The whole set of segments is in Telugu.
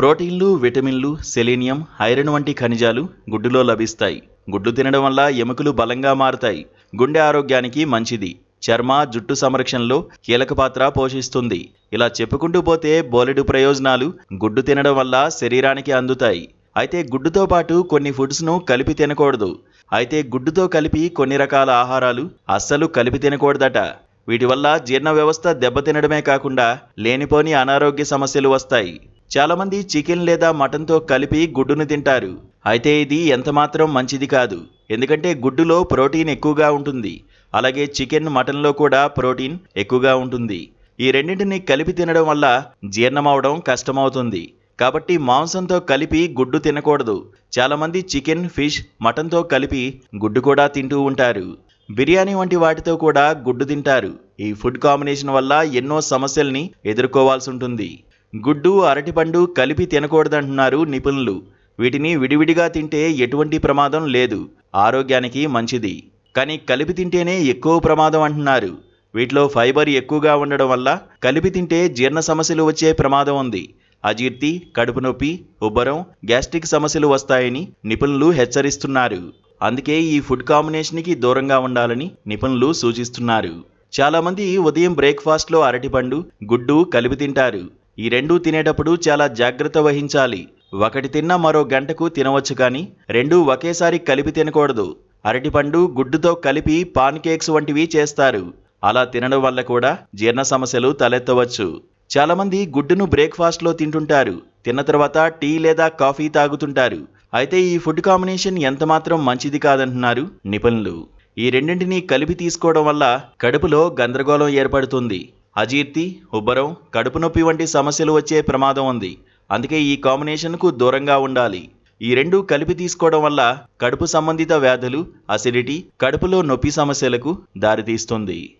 ప్రోటీన్లు విటమిన్లు సెలీనియం ఐరన్ వంటి ఖనిజాలు గుడ్డులో లభిస్తాయి. గుడ్డు తినడం వల్ల ఎముకలు బలంగా మారుతాయి. గుండె ఆరోగ్యానికి మంచిది. చర్మ జుట్టు సంరక్షణలో కీలక పాత్ర పోషిస్తుంది. ఇలా చెప్పుకుంటూ పోతే బోలెడు ప్రయోజనాలు గుడ్డు తినడం వల్ల శరీరానికి అందుతాయి. అయితే గుడ్డుతో పాటు కొన్ని ఫుడ్స్ను కలిపి తినకూడదు. అయితే గుడ్డుతో కలిపి కొన్ని రకాల ఆహారాలు అస్సలు కలిపి తినకూడదట. వీటి వల్ల జీర్ణ వ్యవస్థ దెబ్బతినడమే కాకుండా లేనిపోని అనారోగ్య సమస్యలు వస్తాయి. చాలామంది చికెన్ లేదా మటన్తో కలిపి గుడ్డును తింటారు. అయితే ఇది ఎంతమాత్రం మంచిది కాదు. ఎందుకంటే గుడ్డులో ప్రోటీన్ ఎక్కువగా ఉంటుంది. అలాగే చికెన్ మటన్లో కూడా ప్రోటీన్ ఎక్కువగా ఉంటుంది. ఈ రెండింటిని కలిపి తినడం వల్ల జీర్ణమవడం కష్టమవుతుంది. కాబట్టి మాంసంతో కలిపి గుడ్డు తినకూడదు. చాలామంది చికెన్ ఫిష్ మటన్తో కలిపి గుడ్డు కూడా తింటూ ఉంటారు. బిర్యానీ వంటి వాటితో కూడా గుడ్డు తింటారు. ఈ ఫుడ్ కాంబినేషన్ వల్ల ఎన్నో సమస్యల్ని ఎదుర్కోవాల్సి ఉంటుంది. గుడ్డు అరటిపండు కలిపి తినకూడదంటున్నారు నిపుణులు. వీటిని విడివిడిగా తింటే ఎటువంటి ప్రమాదం లేదు. ఆరోగ్యానికి మంచిది. కానీ కలిపి తింటేనే ఎక్కువ ప్రమాదం అంటున్నారు. వీటిలో ఫైబర్ ఎక్కువగా ఉండడం వల్ల కలిపి తింటే జీర్ణ సమస్యలు వచ్చే ప్రమాదం ఉంది. అజీర్తి కడుపు నొప్పి ఉబ్బరం గ్యాస్ట్రిక్ సమస్యలు వస్తాయని నిపుణులు హెచ్చరిస్తున్నారు. అందుకే ఈ ఫుడ్ కాంబినేషన్కి దూరంగా ఉండాలని నిపుణులు సూచిస్తున్నారు. చాలామంది ఉదయం బ్రేక్ఫాస్ట్లో అరటిపండు గుడ్డు కలిపి తింటారు. ఈ రెండూ తినేటప్పుడు చాలా జాగ్రత్త వహించాలి. ఒకటి తిన్న మరో గంటకు తినవచ్చు కానీ రెండూ ఒకేసారి కలిపి తినకూడదు. అరటిపండు గుడ్డుతో కలిపి పాన్ కేక్స్ వంటివి చేస్తారు. అలా తినడం వల్ల కూడా జీర్ణ సమస్యలు తలెత్తవచ్చు. చాలామంది గుడ్డును బ్రేక్ఫాస్ట్లో తింటుంటారు. తిన్న తర్వాత టీ లేదా కాఫీ తాగుతుంటారు. అయితే ఈ ఫుడ్ కాంబినేషన్ ఎంతమాత్రం మంచిది కాదంటున్నారు నిపుణులు. ఈ రెండింటిని కలిపి తీసుకోవడం వల్ల కడుపులో గందరగోళం ఏర్పడుతుంది. అజీర్తి ఉబ్బరం కడుపు నొప్పి వంటి సమస్యలు వచ్చే ప్రమాదం ఉంది. అందుకే ఈ కాంబినేషన్కు దూరంగా ఉండాలి. ఈ రెండు కలిపి తీసుకోవడం వల్ల కడుపు సంబంధిత వ్యాధులు అసిడిటీ కడుపులో నొప్పి సమస్యలకు దారితీస్తుంది.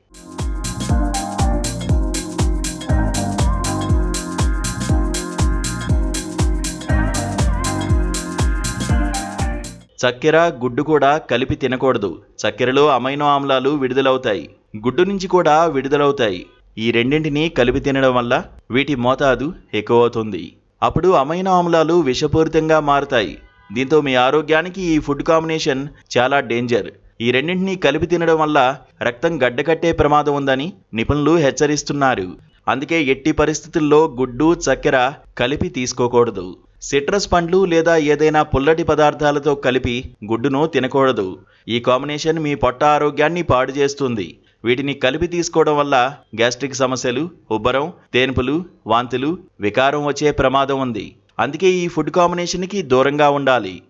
చక్కెర గుడ్డు కూడా కలిపి తినకూడదు. చక్కెరలో అమైనో ఆమ్లాలు విడుదలవుతాయి. గుడ్డు నుంచి కూడా విడుదలవుతాయి. ఈ రెండింటిని కలిపి తినడం వల్ల వీటి మోతాదు ఎక్కువ అవుతుంది అప్పుడు అమైనో ఆమ్లాలు విషపూరితంగా మారుతాయి. దీంతో మీ ఆరోగ్యానికి ఈ ఫుడ్ కాంబినేషన్ చాలా డేంజర్. ఈ రెండింటిని కలిపి తినడం వల్ల రక్తం గడ్డకట్టే ప్రమాదం ఉందని నిపుణులు హెచ్చరిస్తున్నారు. అందుకే ఎట్టి పరిస్థితుల్లో గుడ్డు చక్కెర కలిపి తీసుకోకూడదు. సిట్రస్ పండ్లు లేదా ఏదైనా పుల్లటి పదార్థాలతో కలిపి గుడ్డును తినకూడదు. ఈ కాంబినేషన్ మీ పొట్ట ఆరోగ్యాన్ని పాడు చేస్తుంది. వీటిని కలిపి తీసుకోవడం వల్ల గ్యాస్ట్రిక్ సమస్యలు ఉబ్బరం తేన్పులు వాంతులు వికారం వచ్చే ప్రమాదం ఉంది. అందుకే ఈ ఫుడ్ కాంబినేషన్కి దూరంగా ఉండాలి.